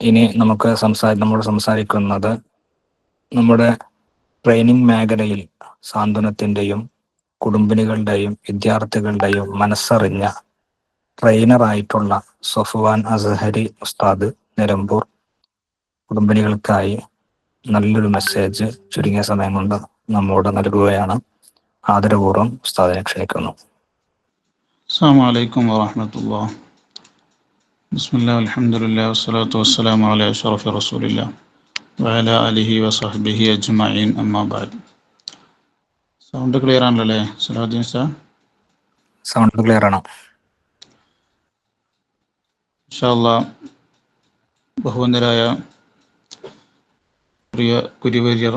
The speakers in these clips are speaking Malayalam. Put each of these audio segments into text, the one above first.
ഇനി നമുക്ക് സംസാ നമ്മൾ സംസാരിക്കുന്നത് നമ്മുടെ ട്രെയിനിങ് മേഖലയിൽ സാന്ത്വനത്തിന്റെയും കുടുംബിനികളുടെയും വിദ്യാർത്ഥികളുടെയും മനസ്സറിഞ്ഞ ട്രെയിനറായിട്ടുള്ള സൊഫുവാൻ അസഹരി ഉസ്താദ് നിലമ്പൂർ. കുടുംബിനികൾക്കായി നല്ലൊരു മെസ്സേജ് ചുരുങ്ങിയ സമയം കൊണ്ട് നമ്മോട് നൽകുകയാണ്. ആദരപൂർവം ഉസ്താദിനെ ക്ഷണിക്കുന്നു. അസ്സാം വലൈക്കും വാഹമത്തല്ലാ بسم الله والحمد لله والصلاة والسلام على أشرف رسول الله وعلى آله وصحبه أجمعين أما بعد സൗണ്ട് ക്ലിയർ ആണല്ലോ സലാഹുദ്ദീൻ സാർ സൗണ്ട് ക്ലിയർ ആണോ ഇൻഷാല്ല ബഹുവന്ദരായ പ്രിയ കുരുവര്യർ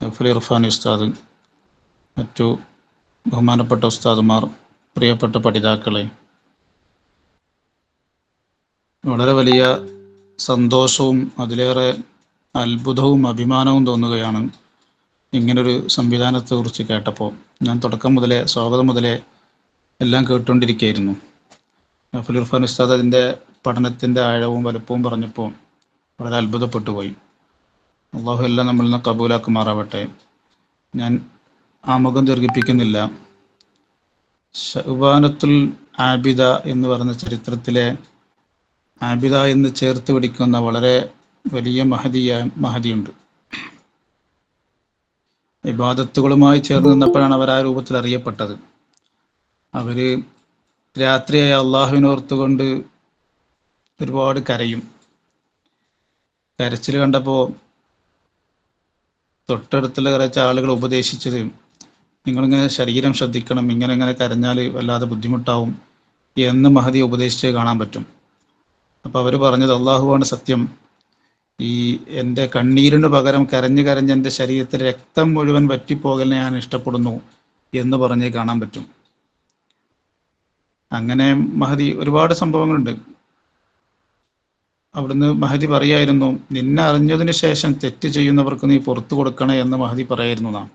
നഫൽ ഇർഫാൻ ഉസ്താദ് മറ്റു ബഹുമാനപ്പെട്ട ഉസ്താദുമാർ പ്രിയപ്പെട്ട പഠിതാക്കളെ വളരെ വലിയ സന്തോഷവും അതിലേറെ അത്ഭുതവും അഭിമാനവും തോന്നുകയാണ് ഇങ്ങനൊരു സംവിധാനത്തെ കുറിച്ച് കേട്ടപ്പോൾ. ഞാൻ തുടക്കം മുതലേ സ്വാഗതം മുതലേ എല്ലാം കേട്ടുകൊണ്ടിരിക്കുകയായിരുന്നു നഫൽ ഉസ്താദ് അതിന്റെ പഠനത്തിന്റെ ആഴവും വലുപ്പവും പറഞ്ഞപ്പോൾ വളരെ അത്ഭുതപ്പെട്ടു പോയി. അള്ളാഹു എല്ലാം നമ്മളിൽ നിന്ന് കബൂലാക്കുമാറാവട്ടെ. ഞാൻ ആമുഖം ദീർഘിപ്പിക്കുന്നില്ല. ഷഹബാനത്തുൽ ആബിദ എന്ന് പറഞ്ഞ ചരിത്രത്തിലെ ആബിദ എന്ന് ചേർത്ത് പിടിക്കുന്ന വളരെ വലിയ മഹതിയ മഹതിയുണ്ട്. വിവാദത്തുകളുമായി ചേർന്ന് നിന്നപ്പോഴാണ് അവർ ആ രൂപത്തിൽ അറിയപ്പെട്ടത്. അവർ രാത്രിയായ അള്ളാഹുവിനോർത്തുകൊണ്ട് ഒരുപാട് കരയും. കരച്ചിൽ കണ്ടപ്പോൾ തൊട്ടടുത്തുള്ള കുറച്ച് ആളുകൾ ഉപദേശിച്ചത് നിങ്ങളിങ്ങനെ ശരീരം ശ്രദ്ധിക്കണം ഇങ്ങനെ ഇങ്ങനെ കരഞ്ഞാൽ വല്ലാതെ ബുദ്ധിമുട്ടാവും എന്ന് മഹതി ഉപദേശിച്ച് കാണാൻ പറ്റും. അപ്പൊ അവർ പറഞ്ഞത് അള്ളാഹുവാണ് സത്യം. ഈ എന്റെ കണ്ണീരിന് പകരം കരഞ്ഞു കരഞ്ഞ് എന്റെ ശരീരത്തിൽ രക്തം മുഴുവൻ വറ്റിപ്പോകലിനെ ഞാൻ ഇഷ്ടപ്പെടുന്നു എന്ന് പറഞ്ഞ് കാണാൻ പറ്റും. അങ്ങനെ മഹതി ഒരുപാട് സംഭവങ്ങളുണ്ട്. അവിടുന്ന് മഹതി പറയായിരുന്നു നിന്നെ അറിഞ്ഞതിന് ശേഷം തെറ്റ് ചെയ്യുന്നവർക്ക് നീ പുറത്തു കൊടുക്കണേ എന്ന് മഹതി പറയായിരുന്നു നാം.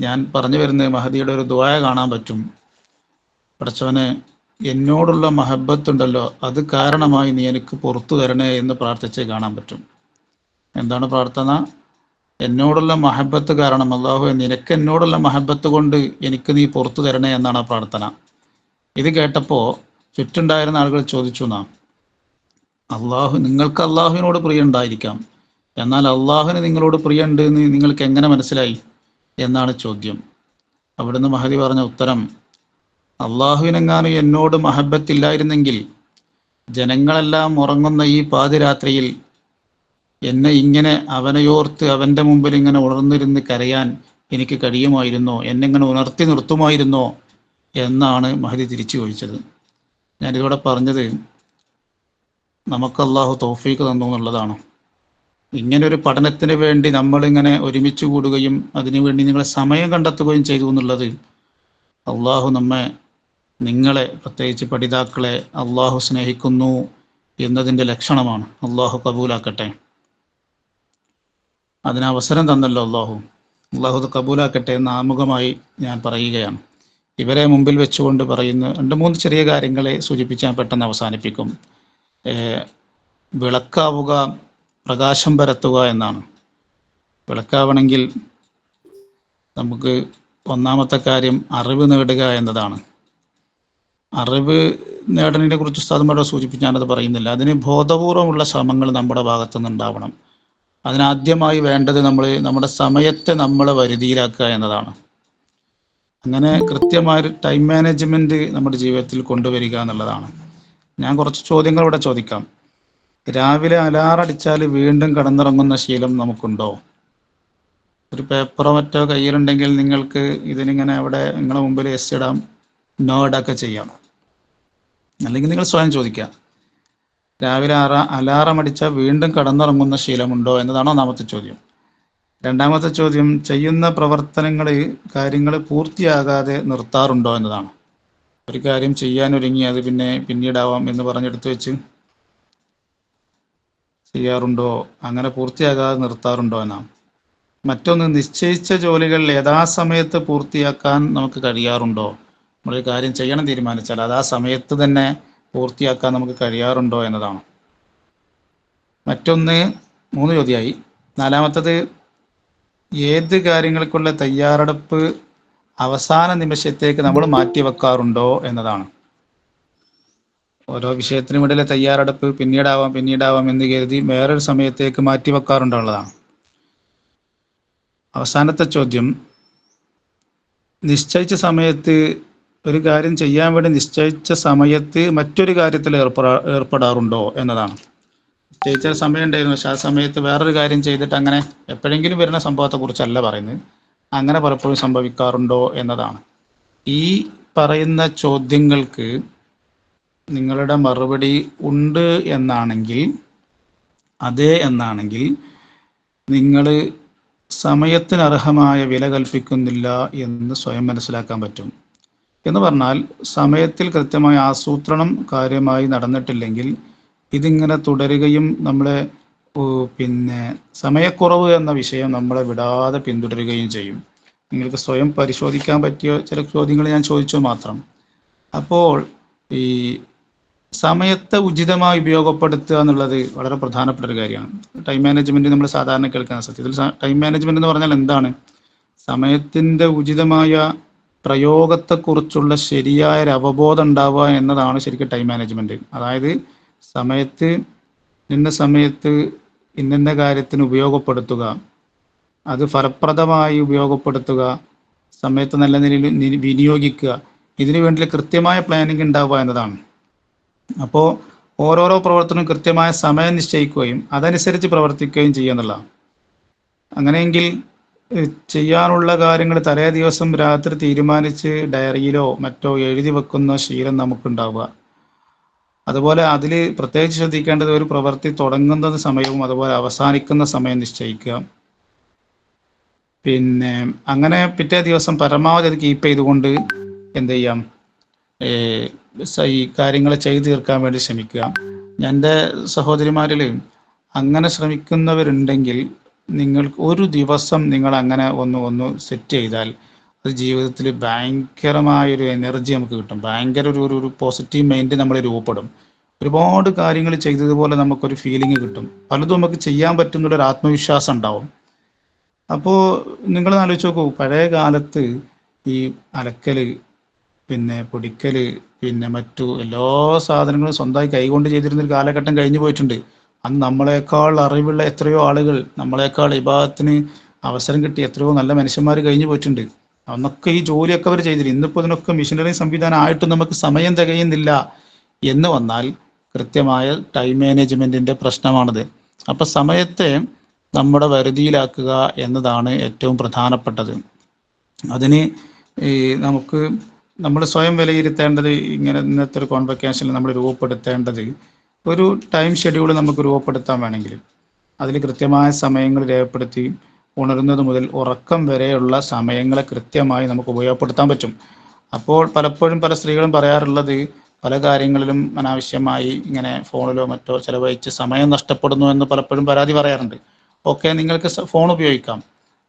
ഞാൻ പറഞ്ഞു വരുന്നത് മഹദിയുടെ ഒരു ദ്വായ കാണാൻ പറ്റും. പഠിച്ചവനെ എന്നോടുള്ള മഹബത്തുണ്ടല്ലോ അത് കാരണമായി നീ എനിക്ക് പുറത്തു തരണേ എന്ന് പ്രാർത്ഥിച്ച് കാണാൻ പറ്റും. എന്താണ് പ്രാർത്ഥന? എന്നോടുള്ള മഹബത്ത് കാരണം അള്ളാഹു നിനക്ക് എന്നോടുള്ള മഹബത്ത് കൊണ്ട് എനിക്ക് നീ പുറത്തു തരണേ എന്നാണ് ആ പ്രാർത്ഥന. ഇത് കേട്ടപ്പോൾ ചുറ്റുണ്ടായിരുന്ന ആളുകൾ ചോദിച്ചു നാം അള്ളാഹു നിങ്ങൾക്ക് അള്ളാഹുവിനോട് പ്രിയ ഉണ്ടായിരിക്കാം. എന്നാൽ അള്ളാഹുവിന് നിങ്ങളോട് പ്രിയുണ്ട് എന്ന് നിങ്ങൾക്ക് എങ്ങനെ മനസ്സിലായി? എന്നാണ് ചോദ്യം. അവിടുന്ന് മഹതി പറഞ്ഞ ഉത്തരം അള്ളാഹുവിനെങ്ങാനും എന്നോട് മഹബത്തില്ലായിരുന്നെങ്കിൽ ജനങ്ങളെല്ലാം ഉറങ്ങുന്ന ഈ പാതിരാത്രിയിൽ എന്നെ ഇങ്ങനെ അവനെയോർത്ത് അവന്റെ മുമ്പിൽ ഇങ്ങനെ ഉണർന്നിരുന്ന് കരയാൻ എനിക്ക് കഴിയുമായിരുന്നോ? എന്നെ ഇങ്ങനെ ഉണർത്തി നിർത്തുമായിരുന്നോ? എന്നാണ് മഹദി തിരിച്ചു ചോദിച്ചത്. ഞാനിതോടെ പറഞ്ഞത് നമുക്ക് അള്ളാഹു തോഫീക്ക് തന്നു എന്നുള്ളതാണ്. ഇങ്ങനെ ഒരു പഠനത്തിന് വേണ്ടി നമ്മളിങ്ങനെ ഒരുമിച്ച് കൂടുകയും അതിനുവേണ്ടി നിങ്ങളെ സമയം കണ്ടെത്തുകയും ചെയ്തു എന്നുള്ളത് അള്ളാഹു നമ്മെ നിങ്ങളെ പ്രത്യേകിച്ച് പഠിതാക്കളെ അള്ളാഹു സ്നേഹിക്കുന്നു എന്നതിന്റെ ലക്ഷണമാണ്. അള്ളാഹു കബൂലാക്കട്ടെ. അതിന് അവസരം തന്നല്ലോ അള്ളാഹു അള്ളാഹു അത് കബൂലാക്കട്ടെ എന്ന് ആമുഖമായി ഞാൻ പറയുകയാണ്. ഇവരെ മുമ്പിൽ വെച്ചുകൊണ്ട് പറയുന്ന രണ്ട് മൂന്ന് ചെറിയ കാര്യങ്ങളെ സൂചിപ്പിച്ച് ഞാൻ പെട്ടെന്ന് അവസാനിപ്പിക്കും. വിളക്കാവുക പ്രകാശം പരത്തുക എന്നാണ്. വിളക്കാവണമെങ്കിൽ നമുക്ക് ഒന്നാമത്തെ കാര്യം അറിവ് നേടുക എന്നതാണ്. അറിവ് നേടലിനെ കുറിച്ച് ഉസ്താദന്മാരോട് സൂചിപ്പിച്ച് ഞാനത് പറയുന്നില്ല. അതിന് ബോധപൂർവമുള്ള ശ്രമങ്ങൾ നമ്മുടെ ഭാഗത്തു നിന്നുണ്ടാവണം അതിനാദ്യമായി വേണ്ടത് നമ്മൾ നമ്മുടെ സമയത്തെ നമ്മൾ വരുതിയിലാക്കുക എന്നതാണ്. അങ്ങനെ കൃത്യമായ ടൈം മാനേജ്മെന്റ് നമ്മുടെ ജീവിതത്തിൽ കൊണ്ടുവരിക എന്നുള്ളതാണ്. ഞാൻ കുറച്ച് ചോദ്യങ്ങൾ ഇവിടെ ചോദിക്കാം. രാവിലെ അലാറടിച്ചാൽ വീണ്ടും കടന്നിറങ്ങുന്ന ശീലം നമുക്കുണ്ടോ? ഒരു പേപ്പറോ മറ്റോ കയ്യിലുണ്ടെങ്കിൽ നിങ്ങൾക്ക് ഇതിനിങ്ങനെ അവിടെ നിങ്ങളുടെ മുമ്പിൽ എസ് ഇടാം. നോ ഇടൊക്കെ ചെയ്യാം. അല്ലെങ്കിൽ നിങ്ങൾ സ്വയം ചോദിക്കുക. രാവിലെ അറ അലാറം അടിച്ചാൽ വീണ്ടും കടന്നിറങ്ങുന്ന ശീലമുണ്ടോ എന്നതാണ് ഒന്നാമത്തെ ചോദ്യം. രണ്ടാമത്തെ ചോദ്യം ചെയ്യുന്ന പ്രവർത്തനങ്ങൾ കാര്യങ്ങൾ പൂർത്തിയാകാതെ നിർത്താറുണ്ടോ എന്നതാണ്. ഒരു കാര്യം ചെയ്യാൻ ഒരുങ്ങി അത് പിന്നെ പിന്നീടാവാം എന്ന് പറഞ്ഞെടുത്ത് വെച്ച് ചെയ്യാറുണ്ടോ അങ്ങനെ പൂർത്തിയാകാതെ നിർത്താറുണ്ടോ എന്നാണ്. മറ്റൊന്ന് നിശ്ചയിച്ച ജോലികൾ യഥാസമയത്ത് പൂർത്തിയാക്കാൻ നമുക്ക് കഴിയാറുണ്ടോ? നമ്മളൊരു കാര്യം ചെയ്യണം തീരുമാനിച്ചാൽ അത് ആ സമയത്ത് തന്നെ പൂർത്തിയാക്കാൻ നമുക്ക് കഴിയാറുണ്ടോ എന്നതാണ്. മറ്റൊന്ന് മൂന്ന് ചോദ്യമായി. നാലാമത്തത് ഏത് കാര്യങ്ങൾക്കുള്ള തയ്യാറെടുപ്പ് അവസാന നിമിഷത്തേക്ക് നമ്മൾ മാറ്റിവെക്കാറുണ്ടോ എന്നതാണ്. ഓരോ വിഷയത്തിനും ഇടയിലെ തയ്യാറെടുപ്പ് പിന്നീടാവാം പിന്നീടാവാം എന്ന് കരുതി വേറൊരു സമയത്തേക്ക് മാറ്റി വെക്കാറുണ്ടോ എന്നുള്ളതാണ്. അവസാനത്തെ ചോദ്യം നിശ്ചയിച്ച സമയത്ത് ഒരു കാര്യം ചെയ്യാൻ വേണ്ടി നിശ്ചയിച്ച സമയത്ത് മറ്റൊരു കാര്യത്തിൽ ഏർപ്പെടാ ഏർപ്പെടാറുണ്ടോ എന്നതാണ്. നിശ്ചയിച്ച സമയം ഉണ്ടായിരുന്നു. പക്ഷെ ആ സമയത്ത് വേറൊരു കാര്യം ചെയ്തിട്ട് അങ്ങനെ എപ്പോഴെങ്കിലും വരുന്ന സംഭവത്തെ കുറിച്ചല്ല പറയുന്നത്. അങ്ങനെ പലപ്പോഴും സംഭവിക്കാറുണ്ടോ എന്നതാണ്. ഈ പറയുന്ന ചോദ്യങ്ങൾക്ക് നിങ്ങളുടെ മറുപടി ഉണ്ട് എന്നാണെങ്കിൽ അതെ എന്നാണെങ്കിൽ നിങ്ങൾ സമയത്തിനർഹമായ വില കൽപ്പിക്കുന്നില്ല എന്ന് സ്വയം മനസ്സിലാക്കാൻ പറ്റും. എന്ന് പറഞ്ഞാൽ സമയത്തിൽ കൃത്യമായി ആസൂത്രണം കാര്യമായി നടന്നിട്ടില്ലെങ്കിൽ ഇതിങ്ങനെ തുടരുകയും നമ്മളെ പിന്നെ സമയക്കുറവ് എന്ന വിഷയം നമ്മളെ വിടാതെ പിന്തുടരുകയും ചെയ്യും. നിങ്ങൾക്ക് സ്വയം പരിശോധിക്കാൻ പറ്റിയ ചില ചോദ്യങ്ങൾ ഞാൻ ചോദിച്ചു മാത്രം. അപ്പോൾ ഈ സമയത്തെ ഉചിതമായി ഉപയോഗപ്പെടുത്തുക എന്നുള്ളത് വളരെ പ്രധാനപ്പെട്ട ഒരു കാര്യമാണ്. ടൈം മാനേജ്മെന്റ് നമ്മൾ സാധാരണ കേൾക്കുന്ന സത്യത്തിൽ ടൈം മാനേജ്മെന്റ് എന്ന് പറഞ്ഞാൽ എന്താണ്? സമയത്തിന്റെ ഉചിതമായ പ്രയോഗത്തെക്കുറിച്ചുള്ള ശരിയായ ഒരു അവബോധം ഉണ്ടാവുക എന്നതാണ് ശരിക്കും ടൈം മാനേജ്മെന്റ് അതായത് സമയത്ത് ഇന്ന സമയത്ത് ഇന്നെന്ന കാര്യത്തിന് ഉപയോഗപ്പെടുത്തുക അത് ഫലപ്രദമായി ഉപയോഗപ്പെടുത്തുക സമയത്ത് നല്ല നിലയിൽ വിനിയോഗിക്കുക ഇതിനു വേണ്ടി കൃത്യമായ പ്ലാനിങ് ഉണ്ടാവുക എന്നതാണ്. അപ്പോൾ ഓരോരോ പ്രവർത്തനവും കൃത്യമായ സമയം നിശ്ചയിക്കുകയും അതനുസരിച്ച് പ്രവർത്തിക്കുകയും ചെയ്യുക എന്നുള്ളതാണ്. അങ്ങനെയെങ്കിൽ ചെയ്യാനുള്ള കാര്യങ്ങൾ തലേ ദിവസം രാത്രി തീരുമാനിച്ച് ഡയറിയിലോ മറ്റോ എഴുതി വെക്കുന്ന ശീലം നമുക്കുണ്ടാവുക. അതുപോലെ അതിൽ പ്രത്യേകിച്ച് ശ്രദ്ധിക്കേണ്ടത് ഒരു പ്രവൃത്തി തുടങ്ങുന്ന സമയവും അതുപോലെ അവസാനിക്കുന്ന സമയം നിശ്ചയിക്കുക. പിന്നെ അങ്ങനെ പിറ്റേ ദിവസം പരമാവധി അത് കീപ്പ് ചെയ്തുകൊണ്ട് എന്ത് ചെയ്യാം? ഈ കാര്യങ്ങൾ ചെയ്തു തീർക്കാൻ വേണ്ടി ശ്രമിക്കുക. എന്റെ സഹോദരിമാരിൽ അങ്ങനെ ശ്രമിക്കുന്നവരുണ്ടെങ്കിൽ നിങ്ങൾക്ക് ഒരു ദിവസം നിങ്ങൾ അങ്ങനെ ഒന്ന് ഒന്ന് സെറ്റ് ചെയ്താൽ അത് ജീവിതത്തിൽ ഭയങ്കരമായൊരു എനർജി നമുക്ക് കിട്ടും. ഭയങ്കര ഒരു ഒരു- പോസിറ്റീവ് മൈൻഡ് നമ്മൾ രൂപപ്പെടും. ഒരുപാട് കാര്യങ്ങൾ ചെയ്തതുപോലെ നമുക്കൊരു ഫീലിംഗ് കിട്ടും. പലതും നമുക്ക് ചെയ്യാൻ പറ്റുന്നുള്ളൊരു ആത്മവിശ്വാസം ഉണ്ടാവും. അപ്പോൾ നിങ്ങൾ ആലോചിച്ച് നോക്കൂ പഴയ കാലത്ത് ഈ അലക്കൽ പിന്നെ പൊടിക്കൽ പിന്നെ മറ്റു എല്ലാ സാധനങ്ങളും സ്വന്തമായി കൈകൊണ്ട് ചെയ്തിരുന്ന ഒരു കാലഘട്ടം കഴിഞ്ഞു പോയിട്ടുണ്ട്. അന്ന് നമ്മളെക്കാൾ അറിവുള്ള എത്രയോ ആളുകൾ നമ്മളെക്കാൾ വിഭാഗത്തിന് അവസരം കിട്ടി എത്രയോ നല്ല മനുഷ്യന്മാർ കഴിഞ്ഞു പോയിട്ടുണ്ട്. അന്നൊക്കെ ഈ ജോലിയൊക്കെ അവർ ചെയ്തിരുന്നു. ഇന്നിപ്പോൾ ഇതിനൊക്കെ മിഷനറി സംവിധാനം ആയിട്ട് നമുക്ക് സമയം തികയുന്നില്ല എന്ന് വന്നാൽ കൃത്യമായ ടൈം മാനേജ്മെന്റിന്റെ പ്രശ്നമാണിത്. അപ്പൊ സമയത്തെ നമ്മുടെ വരുതിയിലാക്കുക എന്നതാണ് ഏറ്റവും പ്രധാനപ്പെട്ടത്. അതിന് ഈ നമുക്ക് നമ്മൾ സ്വയം വിലയിരുത്തേണ്ടത് ഇങ്ങനെ ഇന്നത്തെ ഒരു കോൺവെക്കേഷനിൽ നമ്മൾ രൂപപ്പെടുത്തേണ്ടത് ഒരു ടൈം ഷെഡ്യൂൾ നമുക്ക് രൂപപ്പെടുത്താൻ വേണമെങ്കിൽ അതിൽ കൃത്യമായ സമയങ്ങൾ രേഖപ്പെടുത്തി ഉണരുന്നത് മുതൽ ഉറക്കം വരെയുള്ള സമയങ്ങളെ കൃത്യമായി നമുക്ക് ഉപയോഗപ്പെടുത്താൻ പറ്റും. അപ്പോൾ പലപ്പോഴും പല സ്ത്രീകളും പറയാറുള്ളത് പല കാര്യങ്ങളിലും അനാവശ്യമായി ഇങ്ങനെ ഫോണിലോ മറ്റോ ചിലവഴിച്ച് സമയം നഷ്ടപ്പെടുന്നു എന്ന് പലപ്പോഴും പരാതി പറയാറുണ്ട്. ഓക്കെ നിങ്ങൾക്ക് ഫോൺ ഉപയോഗിക്കാം.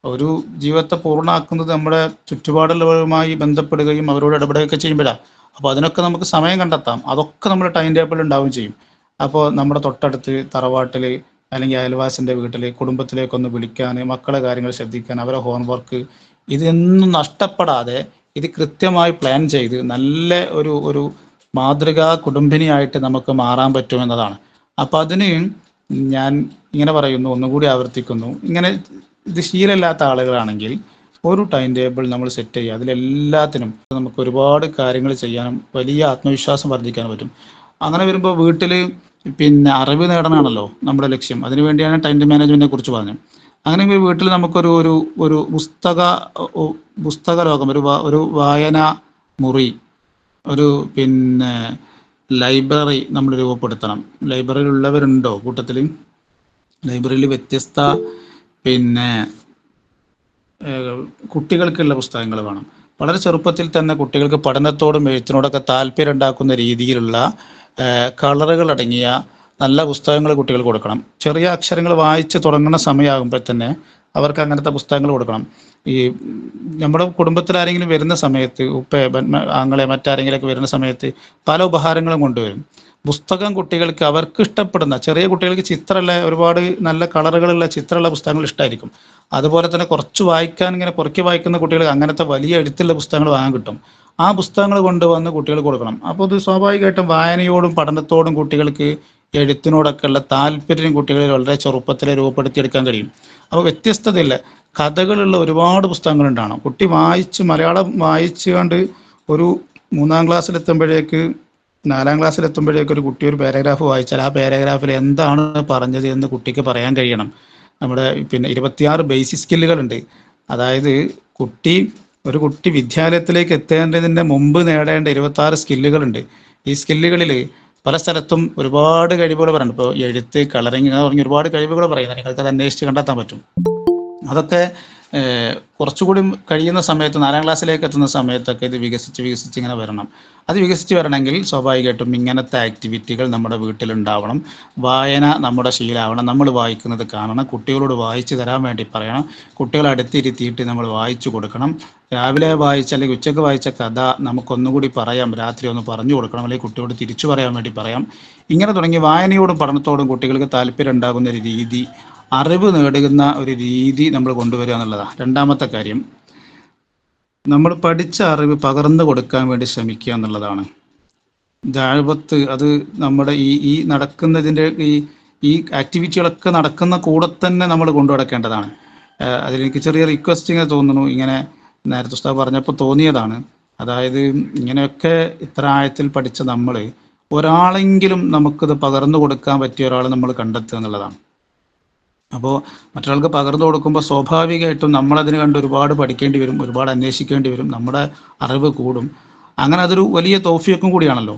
ഒരു ജീവിതത്തെ പൂർണമാക്കുന്നത് നമ്മുടെ ചുറ്റുപാടുള്ളവരുമായി ബന്ധപ്പെടുകയും അവരോട് ഇടപെടുകയൊക്കെ ചെയ്യുമ്പോഴാണ് അപ്പോൾ അതിനൊക്കെ നമുക്ക് സമയം കണ്ടെത്താം. അതൊക്കെ നമ്മുടെ ടൈം ടേബിളിൽ ഉണ്ടാവുകയും ചെയ്യും. അപ്പോൾ നമ്മുടെ തൊട്ടടുത്ത് തറവാട്ടിൽ അല്ലെങ്കിൽ അയൽവാസിന്റെ വീട്ടിൽ കുടുംബത്തിലേക്കൊന്ന് വിളിക്കാൻ മക്കളെ കാര്യങ്ങൾ ശ്രദ്ധിക്കാൻ അവരെ ഹോംവർക്ക് ഇതൊന്നും നഷ്ടപ്പെടാതെ ഇത് കൃത്യമായി പ്ലാൻ ചെയ്ത് നല്ല ഒരു ഒരു മാതൃകാ കുടുംബിനിയായിട്ട് നമുക്ക് മാറാൻ പറ്റുമെന്നതാണ് അപ്പം അതിന് ഞാൻ ഇങ്ങനെ പറയുന്നു ഒന്നുകൂടി ആവർത്തിക്കുന്നു. ഇങ്ങനെ ഇത് ശീലമില്ലാത്ത ആളുകളാണെങ്കിൽ ഒരു ടൈം ടേബിൾ നമ്മൾ സെറ്റ് ചെയ്യുക. അതിലെല്ലാത്തിനും നമുക്ക് ഒരുപാട് കാര്യങ്ങൾ ചെയ്യാനും വലിയ ആത്മവിശ്വാസം വർദ്ധിക്കാനും പറ്റും. അങ്ങനെ വരുമ്പോൾ വീട്ടിൽ പിന്നെ അറിവ് നേടാനാണല്ലോ നമ്മുടെ ലക്ഷ്യം. അതിനുവേണ്ടിയാണ് ടൈം മാനേജ്മെന്റിനെ കുറിച്ച് പറഞ്ഞത്. അങ്ങനെ വീട്ടിൽ നമുക്കൊരു ഒരു ഒരു പുസ്തക പുസ്തക ലോകം ഒരു ഒരു വായന മുറി ഒരു പിന്നെ ലൈബ്രറി നമ്മൾ രൂപപ്പെടുത്തണം. ലൈബ്രറിയിൽ ഉള്ളവരുണ്ടോ കൂട്ടത്തിൽ ലൈബ്രറിയിൽ വ്യത്യസ്ത പിന്നെ കുട്ടികൾക്കുള്ള പുസ്തകങ്ങൾ വേണം. വളരെ ചെറുപ്പത്തിൽ തന്നെ കുട്ടികൾക്ക് പഠനത്തോടും എഴുത്തിനോടൊക്കെ താല്പര്യം ഉണ്ടാക്കുന്ന രീതിയിലുള്ള കളറുകൾ അടങ്ങിയ നല്ല പുസ്തകങ്ങൾ കുട്ടികൾ കൊടുക്കണം. ചെറിയ അക്ഷരങ്ങൾ വായിച്ച് തുടങ്ങുന്ന സമയമാകുമ്പോൾ തന്നെ അവർക്ക് അങ്ങനത്തെ പുസ്തകങ്ങൾ കൊടുക്കണം. ഈ നമ്മുടെ കുടുംബത്തിൽ ആരെങ്കിലും വരുന്ന സമയത്ത് ഉപ്പ ആങ്ങളെ മറ്റാരെങ്കിലും ഒക്കെ വരുന്ന സമയത്ത് പല ഉപഹാരങ്ങളും കൊണ്ടുവരും. പുസ്തകം കുട്ടികൾക്ക് അവർക്ക് ഇഷ്ടപ്പെടുന്ന ചെറിയ കുട്ടികൾക്ക് ചിത്രമുള്ള ഒരുപാട് നല്ല കളറുകളുള്ള ചിത്രമുള്ള പുസ്തകങ്ങൾ ഇഷ്ടമായിരിക്കും. അതുപോലെ തന്നെ കുറച്ച് വായിക്കാൻ ഇങ്ങനെ കുറയ്ക്ക് വായിക്കുന്ന കുട്ടികൾക്ക് അങ്ങനത്തെ വലിയ എഴുത്തുള്ള പുസ്തകങ്ങൾ വാങ്ങാൻ കിട്ടും. ആ പുസ്തകങ്ങൾ കൊണ്ടുവന്ന് കുട്ടികൾ കൊടുക്കണം. അപ്പോൾ ഇത് സ്വാഭാവികമായിട്ടും വായനയോടും പഠനത്തോടും കുട്ടികൾക്ക് എഴുത്തിനോടൊക്കെ ഉള്ള താല്പര്യം കുട്ടികളിൽ വളരെ ചെറുപ്പത്തിൽ രൂപപ്പെടുത്തിയെടുക്കാൻ കഴിയും. അപ്പോൾ വ്യത്യസ്തതയില്ല. കഥകളുള്ള ഒരുപാട് പുസ്തകങ്ങൾ പുസ്തകങ്ങളുണ്ടാണ് കുട്ടി വായിച്ച് മലയാളം വായിച്ചു കണ്ട് ഒരു മൂന്നാം ക്ലാസ്സിലെത്തുമ്പോഴേക്ക് നാലാം ക്ലാസ്സിലെത്തുമ്പോഴേക്ക് ഒരു കുട്ടി ഒരു പാരഗ്രാഫ് വായിച്ചാൽ ആ പാരഗ്രാഫിൽ എന്താണ് പറഞ്ഞത് എന്ന് കുട്ടിക്ക് പറയാൻ കഴിയണം. നമ്മുടെ പിന്നെ ഇരുപത്തിയാറ് ബേസിക് സ്കില്ലുകൾ ഉണ്ട് അതായത് കുട്ടി ഒരു കുട്ടി വിദ്യാലയത്തിലേക്ക് എത്തേണ്ടതിന്റെ മുമ്പ് നേടേണ്ട ഇരുപത്തി ആറ് സ്കില്ലുകളുണ്ട്. ഈ സ്കില്ലുകളിൽ പല സ്ഥലത്തും ഒരുപാട് കഴിവുകൾ പറയുന്നുണ്ട്. ഇപ്പോൾ എഴുത്ത് കളറിങ് എന്ന് പറഞ്ഞ ഒരുപാട് കഴിവുകൾ പറയുന്നത് നിങ്ങൾക്ക് അത് അന്വേഷിച്ച് കണ്ടെത്താൻ പറ്റും. അതൊക്കെ കുറച്ചുകൂടി കഴിയുന്ന സമയത്ത് നാലാം ക്ലാസ്സിലേക്ക് എത്തുന്ന സമയത്തൊക്കെ ഇത് വികസിച്ച് വികസിച്ച് ഇങ്ങനെ വരണം. അത് വികസിച്ച് വരണമെങ്കിൽ സ്വാഭാവികമായിട്ടും ഇങ്ങനത്തെ ആക്ടിവിറ്റികൾ നമ്മുടെ വീട്ടിലുണ്ടാവണം. വായന നമ്മുടെ ശീലമാവണം. നമ്മൾ വായിക്കുന്നത് കാണണം. കുട്ടികളോട് വായിച്ചു തരാൻ വേണ്ടി പറയണം. കുട്ടികളെ അടുത്തിരുത്തിയിട്ട് നമ്മൾ വായിച്ചു കൊടുക്കണം. രാവിലെ വായിച്ച അല്ലെങ്കിൽ ഉച്ചയ്ക്ക് വായിച്ച കഥ നമുക്കൊന്നുകൂടി പറയാം. രാത്രി ഒന്ന് പറഞ്ഞു കൊടുക്കണം. അല്ലെങ്കിൽ കുട്ടിയോട് തിരിച്ചു പറയാൻ വേണ്ടി പറയാം. ഇങ്ങനെ തുടങ്ങി വായനയോടും പഠനത്തോടും കുട്ടികൾക്ക് താല്പര്യം ഉണ്ടാകുന്ന ഒരു രീതി അറിവ് നേടുന്ന ഒരു രീതി നമ്മൾ കൊണ്ടുവരിക എന്നുള്ളതാണ്. രണ്ടാമത്തെ കാര്യം നമ്മൾ പഠിച്ച അറിവ് പകർന്നു കൊടുക്കാൻ വേണ്ടി ശ്രമിക്കുക എന്നുള്ളതാണ്. ദാഴ്വത്ത് അത് നമ്മുടെ ഈ ഈ നടക്കുന്നതിന്റെ ഈ ഈ ആക്ടിവിറ്റികളൊക്കെ നടക്കുന്ന കൂടെ തന്നെ നമ്മൾ കൊണ്ടു നടക്കേണ്ടതാണ്. അതിലെനിക്ക് ചെറിയ റിക്വസ്റ്റ് ഇങ്ങനെ തോന്നുന്നു. ഇങ്ങനെ നേരത്തെ ഉസ്താദ് പറഞ്ഞപ്പോൾ തോന്നിയതാണ്. അതായത് ഇങ്ങനെയൊക്കെ ഇത്ര ആയത്തിൽ പഠിച്ച നമ്മൾ ഒരാളെങ്കിലും നമുക്കിത് പകർന്നു കൊടുക്കാൻ പറ്റിയ ഒരാൾ നമ്മൾ കണ്ടെത്തുക എന്നുള്ളതാണ്. അപ്പോൾ മറ്റൊരാൾക്ക് പകർന്നു കൊടുക്കുമ്പോൾ സ്വാഭാവികമായിട്ടും നമ്മളതിന് കണ്ട് ഒരുപാട് പഠിക്കേണ്ടി വരും ഒരുപാട് അന്വേഷിക്കേണ്ടി വരും നമ്മുടെ അറിവ് കൂടും. അങ്ങനെ അതൊരു വലിയ തോഫിയൊക്കെ കൂടിയാണല്ലോ.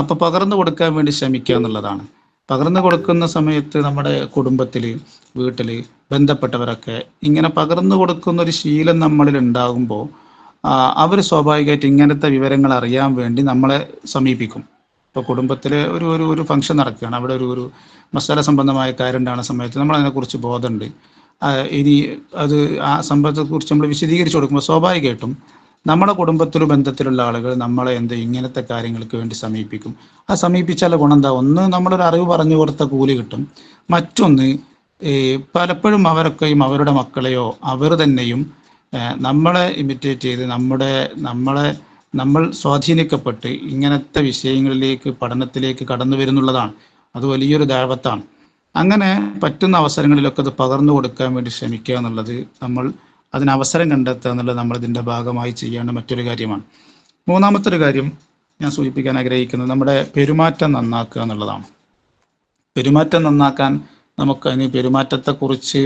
അപ്പോൾ പകർന്നു കൊടുക്കാൻ വേണ്ടി ശ്രമിക്കുക എന്നുള്ളതാണ്. പകർന്നു കൊടുക്കുന്ന സമയത്ത് നമ്മുടെ കുടുംബത്തിൽ വീട്ടിൽ ബന്ധപ്പെട്ടവരൊക്കെ ഇങ്ങനെ പകർന്നു കൊടുക്കുന്ന ഒരു ശീലം നമ്മളിൽ ഉണ്ടാകുമ്പോൾ അവർ സ്വാഭാവികമായിട്ട് ഇങ്ങനത്തെ വിവരങ്ങൾ അറിയാൻ വേണ്ടി നമ്മളെ സമീപിക്കും. ഇപ്പോൾ കുടുംബത്തിൽ ഒരു ഒരു ഒരു ഫംഗ്ഷൻ നടക്കുകയാണ്. അവിടെ ഒരു ഒരു മസാല സംബന്ധമായ കാര്യം ഉണ്ടാകുന്ന സമയത്ത് നമ്മൾ അതിനെക്കുറിച്ച് ബോധമുണ്ട്. ഇനി അത് ആ സംഭവത്തെക്കുറിച്ച് നമ്മൾ വിശദീകരിച്ചു കൊടുക്കുമ്പോൾ സ്വാഭാവികമായിട്ടും നമ്മുടെ കുടുംബത്തിലും ബന്ധത്തിലുള്ള ആളുകൾ നമ്മളെ എന്ത് ഇങ്ങനത്തെ കാര്യങ്ങൾക്ക് വേണ്ടി സമീപിക്കും. ആ സമീപിച്ചാൽ ഗുണം എന്താ ഒന്ന് നമ്മളൊരു അറിവ് പറഞ്ഞു കൊടുത്ത കൂലി കിട്ടും. മറ്റൊന്ന് പലപ്പോഴും അവരൊക്കെയും അവരുടെ മക്കളെയോ അവർ തന്നെയും നമ്മളെ ഇമിറ്റേറ്റ് ചെയ്ത് നമ്മുടെ നമ്മളെ നമ്മൾ സ്വാധീനിക്കപ്പെട്ട് ഇങ്ങനത്തെ വിഷയങ്ങളിലേക്ക് പഠനത്തിലേക്ക് കടന്നു വരുന്നുള്ളതാണ്. അത് വലിയൊരു ദാവത്താണ് അങ്ങനെ പറ്റുന്ന അവസരങ്ങളിലൊക്കെ അത് പകർന്നു കൊടുക്കാൻ വേണ്ടി ശ്രമിക്കുക എന്നുള്ളത് നമ്മൾ അതിന് അവസരം കണ്ടെത്തുക എന്നുള്ളത് നമ്മൾ ഇതിന്റെ ഭാഗമായി ചെയ്യേണ്ട മറ്റൊരു കാര്യമാണ്. മൂന്നാമത്തെ ഒരു കാര്യം ഞാൻ സൂചിപ്പിക്കാൻ ആഗ്രഹിക്കുന്നത് നമ്മുടെ പെരുമാറ്റം നന്നാക്കുക എന്നുള്ളതാണ്. പെരുമാറ്റം നന്നാക്കാൻ നമുക്ക് അതിന് പെരുമാറ്റത്തെക്കുറിച്ച്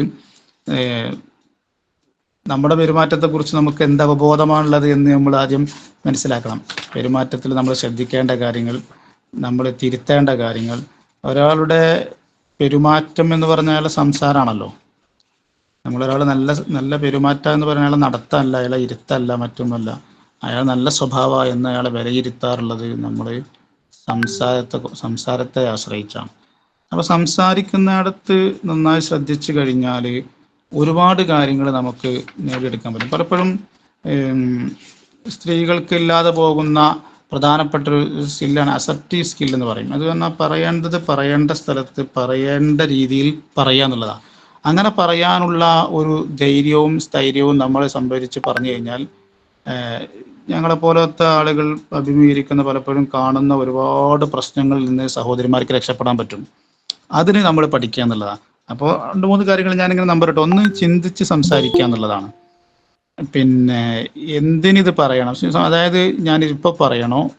നമ്മുടെ പെരുമാറ്റത്തെക്കുറിച്ച് നമുക്ക് എന്ത് അവബോധമാണുള്ളത് എന്ന് നമ്മൾ ആദ്യം മനസ്സിലാക്കണം. പെരുമാറ്റത്തിൽ നമ്മൾ ശ്രദ്ധിക്കേണ്ട കാര്യങ്ങൾ നമ്മൾ തിരുത്തേണ്ട കാര്യങ്ങൾ. ഒരാളുടെ പെരുമാറ്റം എന്ന് പറഞ്ഞാൽ സംസാരമാണല്ലോ. നമ്മളൊരാൾ നല്ല നല്ല പെരുമാറ്റം എന്ന് പറഞ്ഞാൽ നടത്തല്ല അയാളെ ഇരുത്തല്ല മറ്റൊന്നുമല്ല. അയാൾ നല്ല സ്വഭാവ എന്ന് അയാളെ വിലയിരുത്താറുള്ളത് നമ്മൾ സംസാരത്തെ സംസാരത്തെ ആശ്രയിച്ചാണ്. അപ്പോൾ സംസാരിക്കുന്നിടത്ത് നന്നായി ശ്രദ്ധിച്ചു കഴിഞ്ഞാൽ ഒരുപാട് കാര്യങ്ങൾ നമുക്ക് നേടിയെടുക്കാൻ പറ്റും. പലപ്പോഴും സ്ത്രീകൾക്ക് ഇല്ലാതെ പോകുന്ന പ്രധാനപ്പെട്ട ഒരു സ്കില്ലാണ് അസപ്റ്റീവ് സ്കിൽ എന്ന് പറയും. അത് പറഞ്ഞാൽ പറയേണ്ടത് പറയേണ്ട സ്ഥലത്ത് പറയേണ്ട രീതിയിൽ പറയുക എന്നുള്ളതാണ്. അങ്ങനെ പറയാനുള്ള ഒരു ധൈര്യവും സ്ഥൈര്യവും നമ്മൾ സംഭരിച്ച് പറഞ്ഞു കഴിഞ്ഞാൽ ഞങ്ങളെ പോലത്തെ ആളുകൾ അഭിമുഖീകരിക്കുന്ന പലപ്പോഴും കാണുന്ന ഒരുപാട് പ്രശ്നങ്ങളിൽ നിന്ന് സഹോദരിമാർക്ക് രക്ഷപ്പെടാൻ പറ്റും. അതിന് നമ്മൾ പഠിക്കുക എന്നുള്ളതാണ്. അപ്പോൾ രണ്ട് മൂന്ന് കാര്യങ്ങൾ ഞാനിങ്ങനെ നമ്പർ ഇട്ടു. ഒന്ന് ചിന്തിച്ച് സംസാരിക്കുക എന്നുള്ളതാണ്. പിന്നെ എന്തിനിത് പറയണം? അതായത് ഞാൻ ഞാനിപ്പോൾ പറയണോ?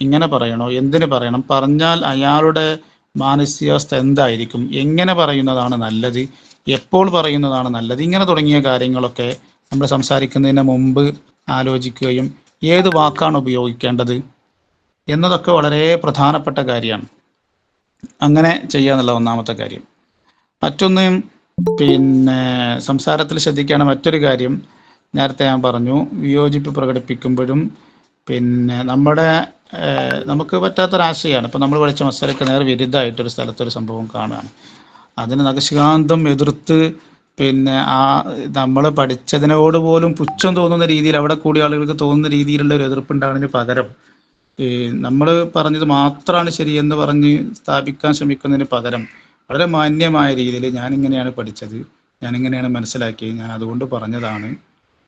ഇങ്ങനെ പറയണോ? എന്തിന് പറയണം? പറഞ്ഞാൽ അയാളുടെ മാനസികാവസ്ഥ എന്തായിരിക്കും? എങ്ങനെ പറയുന്നതാണ് നല്ലത്? എപ്പോൾ പറയുന്നതാണ് നല്ലത്? ഇങ്ങനെ തുടങ്ങിയ കാര്യങ്ങളൊക്കെ നമ്മൾ സംസാരിക്കുന്നതിന് മുമ്പ് ആലോചിക്കുകയും ഏത് വാക്കാണ് ഉപയോഗിക്കേണ്ടത് എന്നതൊക്കെ വളരെ പ്രധാനപ്പെട്ട കാര്യമാണ്. അങ്ങനെ ചെയ്യുക എന്നുള്ള ഒന്നാമത്തെ കാര്യം. മറ്റൊന്ന് പിന്നെ സംസാരത്തിൽ ശ്രദ്ധിക്കുകയാണ് മറ്റൊരു കാര്യം നേരത്തെ ഞാൻ പറഞ്ഞു വിയോജിപ്പ് പ്രകടിപ്പിക്കുമ്പോഴും പിന്നെ നമ്മുടെ നമുക്ക് പറ്റാത്തൊരാശയാണ് ഇപ്പം നമ്മൾ പഠിച്ച മത്സരക്ക് നേർ വിരുദ്ധമായിട്ടൊരു സ്ഥലത്തൊരു സംഭവം കാണുകയാണ്. അതിന് നഖശികാന്തം എതിർത്ത് പിന്നെ ആ നമ്മൾ പഠിച്ചതിനോട് പോലും പുച്ഛം തോന്നുന്ന രീതിയിൽ അവിടെ കൂടിയ ആളുകൾക്ക് തോന്നുന്ന രീതിയിലുള്ള ഒരു എതിർപ്പുണ്ടാകുന്നതിന് പകരം നമ്മൾ പറഞ്ഞത് മാത്രമാണ് ശരിയെന്ന് പറഞ്ഞ് സ്ഥാപിക്കാൻ ശ്രമിക്കുന്നതിന് പകരം വളരെ മാന്യമായ രീതിയിൽ ഞാൻ ഇങ്ങനെയാണ് പഠിച്ചത് ഞാൻ ഇങ്ങനെയാണ് മനസ്സിലാക്കിയത് ഞാൻ അതുകൊണ്ട് പറഞ്ഞതാണ്.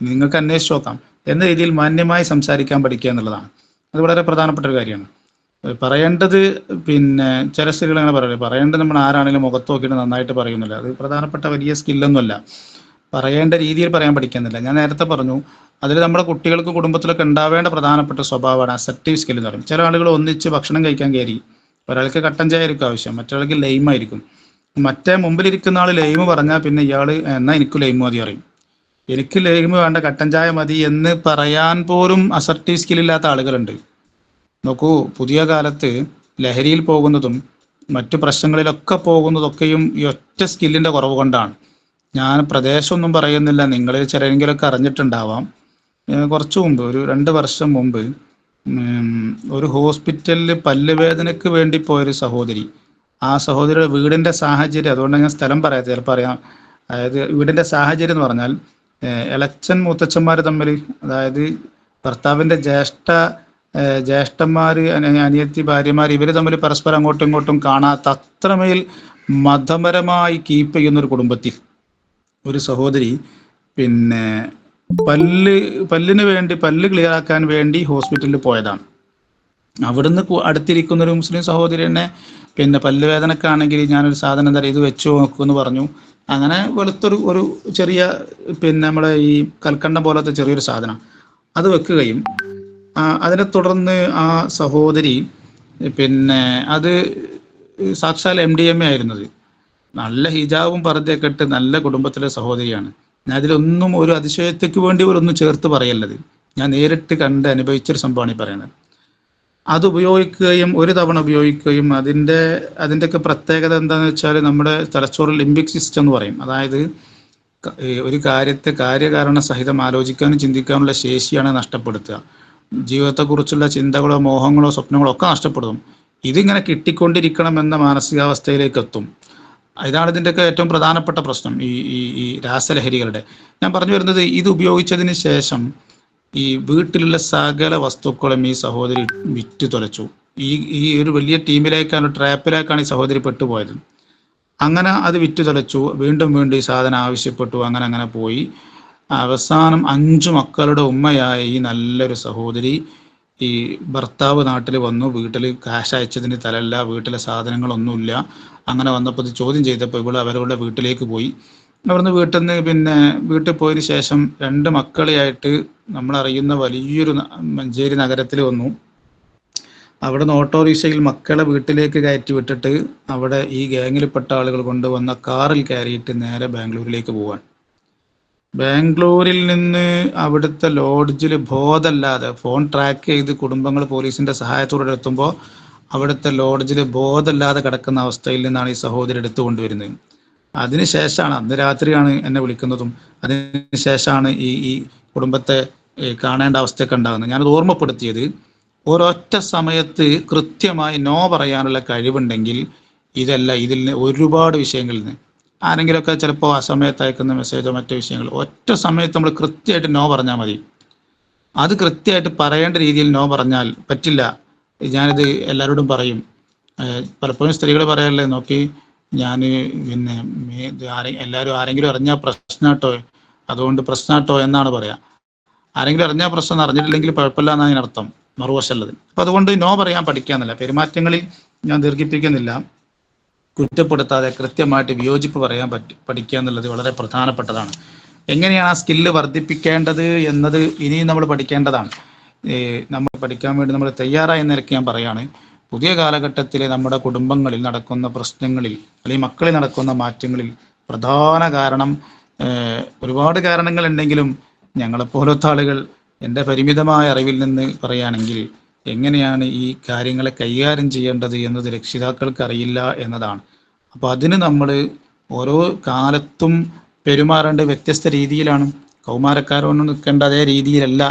നിങ്ങൾക്ക് അന്വേഷിച്ച് നോക്കാം. എന്ന രീതിയിൽ മാന്യമായി സംസാരിക്കാൻ പഠിക്കുക എന്നുള്ളതാണ്. അത് വളരെ പ്രധാനപ്പെട്ട ഒരു കാര്യമാണ്. പറയേണ്ടത് പിന്നെ ചില സ്ത്രീകൾ അങ്ങനെ പറയില്ല പറയേണ്ടത് നമ്മൾ ആരാണെങ്കിലും മുഖത്ത് നോക്കിയിട്ട് നന്നായിട്ട് പറയുന്നില്ല. അത് പ്രധാനപ്പെട്ട വലിയ സ്കില്ലൊന്നുമല്ല. പറയേണ്ട രീതിയിൽ പറയാൻ പഠിക്കുന്നില്ല. ഞാൻ നേരത്തെ പറഞ്ഞു അതിൽ നമ്മുടെ കുട്ടികൾക്ക് കുടുംബത്തിലൊക്കെ ഉണ്ടാവേണ്ട പ്രധാനപ്പെട്ട സ്വഭാവമാണ് അസെപ്റ്റീവ് സ്കിൽ എന്ന് പറയും ചില ആളുകൾ ഒന്നിച്ച് ഭക്ഷണം കഴിക്കാൻ കയറി ഒരാൾക്ക് കട്ടൻ ചായ ആയിരിക്കും ആവശ്യം മറ്റൊരാൾക്ക് ലൈം ആയിരിക്കും. മറ്റേ മുമ്പിലിരിക്കുന്ന ആൾ ലൈം പറഞ്ഞാൽ പിന്നെ ഇയാൾ എന്നാ എനിക്ക് ലൈം മതി അറിയും എനിക്ക് ലൈം വേണ്ട കട്ടൻ ചായ മതി എന്ന് പറയാൻ പോലും അസർട്ടീവ് സ്കിൽ ഇല്ലാത്ത ആളുകളുണ്ട്. നോക്കൂ പുതിയ കാലത്ത് ലഹരിയിൽ പോകുന്നതും മറ്റു പ്രശ്നങ്ങളിലൊക്കെ പോകുന്നതൊക്കെയും ഈ ഒറ്റ സ്കില്ലിന്റെ കുറവ് കൊണ്ടാണ്. ഞാൻ പ്രദേശമൊന്നും പറയുന്നില്ല നിങ്ങളിൽ ചിലരെങ്കിലൊക്കെ അറിഞ്ഞിട്ടുണ്ടാവാം. കുറച്ചു മുമ്പ് ഒരു രണ്ട് വർഷം മുമ്പ് ഒരു ഹോസ്പിറ്റലിൽ പല്ലുവേദനയ്ക്ക് വേണ്ടി പോയൊരു സഹോദരി. ആ സഹോദരിയുടെ വീടിന്റെ സാഹചര്യം അതുകൊണ്ട് ഞാൻ സ്ഥലം പറയാത്ത ചിലപ്പോൾ അറിയാം. അതായത് വീടിന്റെ സാഹചര്യം എന്ന് പറഞ്ഞാൽ ഇളച്ചൻ മൂത്തച്ഛന്മാർ തമ്മിൽ അതായത് ഭർത്താവിന്റെ ജ്യേഷ്ഠ ജ്യേഷ്ഠന്മാർ അനിയത്തി ഭാര്യമാർ ഇവർ തമ്മിൽ പരസ്പരം അങ്ങോട്ടും ഇങ്ങോട്ടും കാണാത്ത അത്രമേൽ മതപരമായി കീപ്പ് ചെയ്യുന്ന ഒരു കുടുംബത്തിൽ ഒരു സഹോദരി. പിന്നെ പല്ല് പല്ലിന് വേണ്ടി പല്ല് ക്ലിയർ ആക്കാൻ വേണ്ടി ഹോസ്പിറ്റലിൽ പോയതാണ്. അവിടുന്ന് അടുത്തിരിക്കുന്ന ഒരു മുസ്ലിം സഹോദരി തന്നെ പിന്നെ പല്ല് വേദനക്കാണെങ്കിൽ ഞാനൊരു സാധനം തരാം ഇത് വെച്ചു നോക്കൂ എന്ന് പറഞ്ഞു. അങ്ങനെ വെളുത്തൊരു ഒരു ചെറിയ പിന്നെ നമ്മുടെ ഈ കൽക്കണ്ടം പോലത്തെ ചെറിയൊരു സാധനം. അത് വെക്കുകയും അതിനെ തുടർന്ന് ആ സഹോദരി പിന്നെ അത് സാക്ഷാൽ എം ഡി എം എ ആയിരുന്നത്. നല്ല ഹിജാബും പറഞ്ഞൊക്കെ ഇട്ട് നല്ല കുടുംബത്തിലെ സഹോദരിയാണ്. ഞാൻ അതിലൊന്നും ഒരു അതിശയത്തേക്ക് വേണ്ടി ഒന്നും ചേർത്ത് പറയല്ലത്. ഞാൻ നേരിട്ട് കണ്ട് അനുഭവിച്ചൊരു സംഭവമാണ് ഈ പറയുന്നത്. അത് ഉപയോഗിക്കുകയും ഒരു തവണ ഉപയോഗിക്കുകയും അതിന്റെ അതിന്റെയൊക്കെ പ്രത്യേകത എന്താണെന്ന് വെച്ചാൽ നമ്മുടെ തലച്ചോറിൽ ലിംബിക് സിസ്റ്റം എന്ന് പറയും. അതായത് ഒരു കാര്യത്തെ കാര്യകാരണ സഹിതം ആലോചിക്കാനും ചിന്തിക്കാനുള്ള ശേഷിയാണ് നഷ്ടപ്പെടുത്തുക. ജീവിതത്തെക്കുറിച്ചുള്ള ചിന്തകളോ മോഹങ്ങളോ സ്വപ്നങ്ങളോ ഒക്കെ നഷ്ടപ്പെടും. ഇതിങ്ങനെ കിട്ടിക്കൊണ്ടിരിക്കണം എന്ന മാനസികാവസ്ഥയിലേക്ക് എത്തും. ഇതാണ് ഇതിന്റെയൊക്കെ ഏറ്റവും പ്രധാനപ്പെട്ട പ്രശ്നം ഈ ഈ ഈ രാസലഹരികളുടെ. ഞാൻ പറഞ്ഞു വരുന്നത് ഇത് ഉപയോഗിച്ചതിന് ശേഷം ഈ വീട്ടിലുള്ള സകല വസ്തുക്കളും ഈ സഹോദരി വിറ്റ് തുലച്ചു. ഈ ഈ ഒരു വലിയ ടീമിലേക്കാണ് ട്രാപ്പിലേക്കാണ് ഈ സഹോദരി പെട്ടുപോയത്. അങ്ങനെ അത് വിറ്റ് തുലച്ചു. വീണ്ടും വീണ്ടും ഈ സാധനം ആവശ്യപ്പെട്ടു. അങ്ങനെ അങ്ങനെ പോയി. അവസാനം അഞ്ചു മക്കളുടെ ഉമ്മയായ ഈ നല്ലൊരു സഹോദരി ഈ ഭർത്താവ് നാട്ടിൽ വന്നു വീട്ടിൽ കാശ് അയച്ചതിന് തലല്ല വീട്ടിലെ സാധനങ്ങളൊന്നുമില്ല. അങ്ങനെ വന്നപ്പോൾ ഇത് ചോദ്യം ചെയ്തപ്പോൾ ഇവൾ അവരുടെ വീട്ടിലേക്ക് പോയി. അവിടുന്ന് വീട്ടിൽ നിന്ന് പിന്നെ വീട്ടിൽ പോയതിന് ശേഷം രണ്ട് മക്കളെയായിട്ട് നമ്മളറിയുന്ന വലിയൊരു മഞ്ചേരി നഗരത്തിൽ വന്നു. അവിടെ നിന്ന് ഓട്ടോറിക്ഷയിൽ മക്കളെ വീട്ടിലേക്ക് കയറ്റി വിട്ടിട്ട് അവിടെ ഈ ഗാങ്ങിൽപ്പെട്ട ആളുകൾ കൊണ്ടുവന്ന കാറിൽ കയറിയിട്ട് നേരെ ബാംഗ്ലൂരിലേക്ക് പോവാൻ ബാംഗ്ലൂരിൽ നിന്ന് അവിടുത്തെ ലോഡ്ജിൽ ബോധമല്ലാതെ ഫോൺ ട്രാക്ക് ചെയ്ത് കുടുംബങ്ങൾ പോലീസിന്റെ സഹായത്തോടെ എത്തുമ്പോൾ അവിടുത്തെ ലോഡ്ജിൽ ബോധമല്ലാതെ കിടക്കുന്ന അവസ്ഥയിൽ നിന്നാണ് ഈ സഹോദരി എടുത്തു കൊണ്ടുവരുന്നത്. അതിനുശേഷമാണ് അന്ന് രാത്രിയാണ് എന്നെ വിളിക്കുന്നതും. അതിനുശേഷമാണ് ഈ ഈ കുടുംബത്തെ കാണേണ്ട അവസ്ഥയൊക്കെ ഉണ്ടാകുന്നത്. ഞാനത് ഓർമ്മപ്പെടുത്തിയത് ഒരൊറ്റ സമയത്ത് കൃത്യമായി നോ പറയാനുള്ള കഴിവുണ്ടെങ്കിൽ ഇതല്ല ഇതിൽ നിന്ന് ഒരുപാട് വിഷയങ്ങളിൽ നിന്ന് ആരെങ്കിലുമൊക്കെ ചിലപ്പോൾ ആ സമയത്ത് അയക്കുന്ന മെസ്സേജോ മറ്റു വിഷയങ്ങൾ ഒറ്റ സമയത്ത് നമ്മൾ കൃത്യമായിട്ട് നോ പറഞ്ഞാൽ മതി. അത് കൃത്യമായിട്ട് പറയേണ്ട രീതിയിൽ നോ പറഞ്ഞാൽ പറ്റില്ല. ഞാനിത് എല്ലാവരോടും പറയും. പലപ്പോഴും സ്ത്രീകൾ പറയാറില്ലേ നോക്കി ഞാൻ പിന്നെ എല്ലാവരും ആരെങ്കിലും അറിഞ്ഞാൽ പ്രശ്നാട്ടോ അതുകൊണ്ട് പ്രശ്നാട്ടോ എന്നാണ് പറയാ. ആരെങ്കിലും അറിഞ്ഞാൽ പ്രശ്നം അറിഞ്ഞിട്ടില്ലെങ്കിൽ കുഴപ്പമില്ല എന്നാണ് അതിനർത്ഥം മറുവശമുള്ളത്. അപ്പൊ അതുകൊണ്ട് നോ പറയാൻ പഠിക്കാന്നല്ല. പെരുമാറ്റങ്ങളിൽ ഞാൻ ദീർഘിപ്പിക്കുന്നില്ല. കുറ്റപ്പെടുത്താതെ കൃത്യമായിട്ട് വിയോജിപ്പ് പറയാൻ പറ്റി പഠിക്കുക എന്നുള്ളത് വളരെ പ്രധാനപ്പെട്ടതാണ്. എങ്ങനെയാണ് ആ സ്കില്ല് വർദ്ധിപ്പിക്കേണ്ടത് എന്നത് ഇനിയും നമ്മൾ പഠിക്കേണ്ടതാണ്. നമ്മൾ പഠിക്കാൻ വേണ്ടി നമ്മൾ തയ്യാറായ നിരക്ക് ഞാൻ പറയാണ്. പുതിയ കാലഘട്ടത്തിലെ നമ്മുടെ കുടുംബങ്ങളിൽ നടക്കുന്ന പ്രശ്നങ്ങളിൽ അല്ലെങ്കിൽ മക്കളിൽ നടക്കുന്ന മാറ്റങ്ങളിൽ പ്രധാന കാരണം ഒരുപാട് കാരണങ്ങൾ ഉണ്ടെങ്കിലും ഞങ്ങളെപ്പോലത്തെ ആളുകൾ എന്റെ പരിമിതമായ അറിവിൽ നിന്ന് പറയുകയാണെങ്കിൽ എങ്ങനെയാണ് ഈ കാര്യങ്ങളെ കൈകാര്യം ചെയ്യേണ്ടത് എന്നത് രക്ഷിതാക്കൾക്ക് അറിയില്ല എന്നതാണ്. അപ്പൊ അതിന് നമ്മൾ ഓരോ കാലത്തും പെരുമാറേണ്ട വ്യത്യസ്ത രീതിയിലാണ്. കൗമാരക്കാരോട് നിൽക്കേണ്ട അതേ രീതിയിലല്ല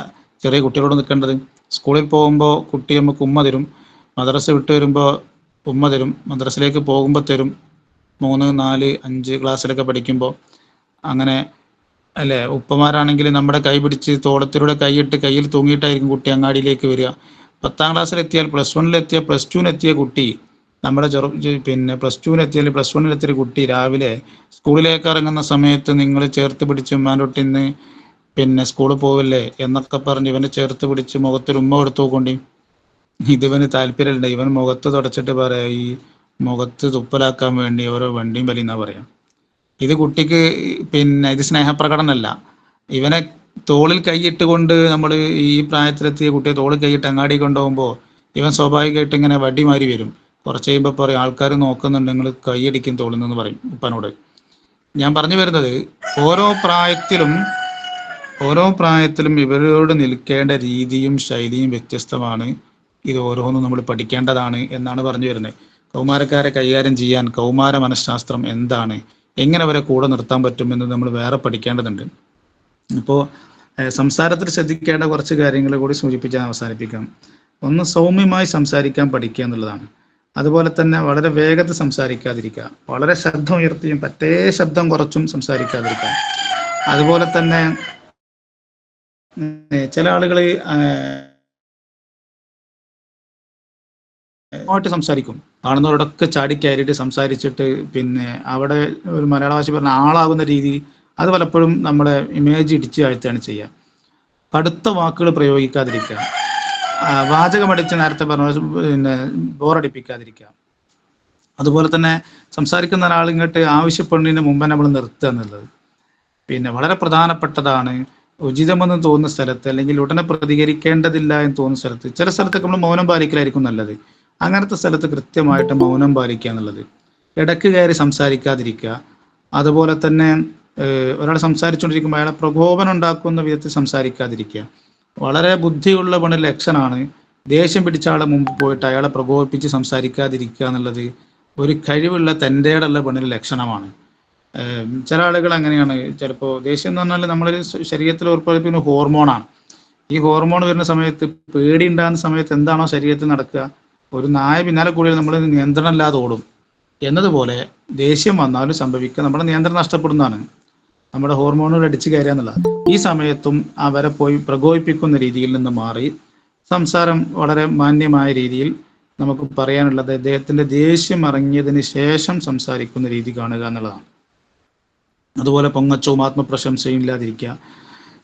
ചെറിയ കുട്ടികളോട് നിൽക്കേണ്ടത്. സ്കൂളിൽ പോകുമ്പോൾ കുട്ടി നമുക്ക് ഉമ്മ തരും. മദ്രസ വിട്ട് വരുമ്പോൾ ഉമ്മ തരും. മദ്രസയിലേക്ക് പോകുമ്പോൾ തരും. മൂന്ന് നാല് അഞ്ച് ക്ലാസ്സിലൊക്കെ പഠിക്കുമ്പോൾ അങ്ങനെ അല്ലേ? ഉപ്പമാരാണെങ്കിൽ നമ്മുടെ കൈ പിടിച്ച് തോളത്തിലൂടെ കൈയിട്ട് കയ്യിൽ തൂങ്ങിയിട്ടായിരിക്കും കുട്ടി അങ്ങാടിയിലേക്ക് വരിക. പത്താം ക്ലാസ്സിലെത്തിയാൽ പ്ലസ് വണ്ണിലെത്തിയ പ്ലസ് ടുവിനെത്തിയ കുട്ടി നമ്മുടെ ചെറു പിന്നെ പ്ലസ് ടുവിനെത്തിയാൽ പ്ലസ് വണ്ണിലെത്തിയ കുട്ടി രാവിലെ സ്കൂളിലേക്ക് ഇറങ്ങുന്ന സമയത്ത് നിങ്ങൾ ചേർത്ത് പിടിച്ച് ഉമ്മാന്റെ പിന്നെ സ്കൂളിൽ പോവില്ലേ എന്നൊക്കെ പറഞ്ഞ് ഇവനെ ചേർത്ത് പിടിച്ച് മുഖത്തൊരു ഉമ്മ കൊടുത്തു നോക്കൊണ്ടി ഇതിവന് താല്പര്യമില്ല. ഇവൻ മുഖത്ത് തുടച്ചിട്ട് പറയാ ഈ മുഖത്ത് തുപ്പലാക്കാൻ വേണ്ടി ഓരോ വണ്ടിയും വലിയെന്നാ പറയാം. ഇത് കുട്ടിക്ക് പിന്നെ ഇത് സ്നേഹപ്രകടനല്ല. ഇവനെ തോളിൽ കൈയിട്ട് കൊണ്ട് നമ്മൾ ഈ പ്രായത്തിലെത്തിയ കുട്ടിയെ തോളിൽ കൈയിട്ട് അങ്ങാടി കൊണ്ടുപോകുമ്പോൾ ഇവൻ സ്വാഭാവികമായിട്ട് ഇങ്ങനെ വടി മാറി വരും. കുറച്ച് കഴിയുമ്പോൾ പറയും ആൾക്കാർ നോക്കുന്നുണ്ട് നിങ്ങൾ കൈയടിക്കും തോളിൽ നിന്ന് പറയും ഉപ്പനോട്. ഞാൻ പറഞ്ഞു വരുന്നത് ഓരോ പ്രായത്തിലും ഓരോ പ്രായത്തിലും ഇവരോട് നിൽക്കേണ്ട രീതിയും ശൈലിയും വ്യത്യസ്തമാണ്. ഇത് ഓരോന്നും നമ്മൾ പഠിക്കേണ്ടതാണ് എന്നാണ് പറഞ്ഞു വരുന്നത്. കൗമാരക്കാരെ കൈകാര്യം ചെയ്യാൻ കൗമാര മനഃശാസ്ത്രം എന്താണ്? എങ്ങനെ അവരെ കൂടെ നിർത്താൻ പറ്റുമെന്ന് നമ്മൾ വേറെ പഠിക്കേണ്ടതുണ്ട്. ഇപ്പോൾ സംസാരത്തിൽ ശ്രദ്ധിക്കേണ്ട കുറച്ച് കാര്യങ്ങൾ കൂടി സൂചിപ്പിച്ച് അവസാനിപ്പിക്കാം. ഒന്ന് സൗമ്യമായി സംസാരിക്കാൻ പഠിക്കുക എന്നുള്ളതാണ്. അതുപോലെ തന്നെ വളരെ വേഗത്തിൽ സംസാരിക്കാതിരിക്കുക. വളരെ ശബ്ദം ഉയർത്തിയും പറ്റേ ശബ്ദം കുറച്ചും സംസാരിക്കാതിരിക്കുക. അതുപോലെ തന്നെ ചില ആളുകൾ ായിട്ട് സംസാരിക്കും. കാണുന്നവരോടൊക്കെ ചാടി കയറിയിട്ട് സംസാരിച്ചിട്ട് പിന്നെ അവിടെ ഒരു മലയാള ഭാഷ പറഞ്ഞ ആളാകുന്ന രീതി അത് പലപ്പോഴും നമ്മുടെ ഇമേജ് ഇടിച്ചു താഴ്ത്തുകയാണ് ചെയ്യുക. കടുത്ത വാക്കുകൾ പ്രയോഗിക്കാതിരിക്കുക. വാചകം വാചകമടിച്ച് നേരത്തെ പറഞ്ഞ പിന്നെ ബോറടിപ്പിക്കാതിരിക്കുക. അതുപോലെ തന്നെ സംസാരിക്കുന്ന ഒരാൾ ഇങ്ങോട്ട് ആവശ്യപ്പെടുന്നതിന് മുമ്പ് നമ്മൾ നിർത്തുക എന്നുള്ളത്. പിന്നെ വളരെ പ്രധാനപ്പെട്ടതാണ് ഉചിതമെന്ന് തോന്നുന്ന സ്ഥലത്ത് അല്ലെങ്കിൽ ഉടനെ പ്രതികരിക്കേണ്ടതില്ല എന്ന് തോന്നുന്ന സ്ഥലത്ത് ചില സ്ഥലത്തൊക്കെ നമ്മൾ മൗനം പാലിക്കലായിരിക്കും നല്ലത്. അങ്ങനത്തെ സ്ഥലത്ത് കൃത്യമായിട്ട് മൗനം പാലിക്കുക എന്നുള്ളത്. ഇടയ്ക്ക് കയറി സംസാരിക്കാതിരിക്കുക. അതുപോലെ തന്നെ ഒരാൾ സംസാരിച്ചുകൊണ്ടിരിക്കുമ്പോൾ അയാളെ പ്രകോപനം ഉണ്ടാക്കുന്ന വിധത്തിൽ സംസാരിക്കാതിരിക്കുക. വളരെ ബുദ്ധിയുള്ള പണി ലക്ഷണമാണ് ദേഷ്യം പിടിച്ച ആളെ മുമ്പ് പോയിട്ട് അയാളെ പ്രകോപിപ്പിച്ച് സംസാരിക്കാതിരിക്കുക എന്നുള്ളത് ഒരു കഴിവുള്ള തന്റെയുള്ള പണിയുടെ ലക്ഷണമാണ്. ചില ആളുകൾ അങ്ങനെയാണ്. ചിലപ്പോൾ ദേഷ്യം എന്ന് പറഞ്ഞാൽ നമ്മുടെ ശരീരത്തിൽ ഉറപ്പിക്കുന്ന ഹോർമോണാണ്. ഈ ഹോർമോൺ വരുന്ന സമയത്ത് പേടി ഉണ്ടാകുന്ന സമയത്ത് എന്താണോ ശരീരത്തിൽ നടക്കുക? ഒരു നായ പിന്നാലെ കൂടിയാൽ നമ്മൾ നിയന്ത്രണം ഇല്ലാതെ ഓടും. എന്നതുപോലെ ദേഷ്യം വന്നാലും സംഭവിക്കുക. നമ്മുടെ നിയന്ത്രണം നഷ്ടപ്പെടുന്നതാണ്. നമ്മുടെ ഹോർമോണുകൾ അടിച്ചു കയറുക എന്നുള്ളത് ഈ സമയത്തും അവരെ പോയി പ്രകോപിപ്പിക്കുന്ന രീതിയിൽ നിന്ന് മാറി സംസാരം വളരെ മാന്യമായ രീതിയിൽ നമുക്ക് പറയാനുള്ളത് അദ്ദേഹത്തിന്റെ ദേഷ്യം ഇറങ്ങിയതിന് ശേഷം സംസാരിക്കുന്ന രീതി കാണുക എന്നുള്ളതാണ്. അതുപോലെ പൊങ്ങച്ചവും ആത്മപ്രശംസയും ഇല്ലാതിരിക്കുക.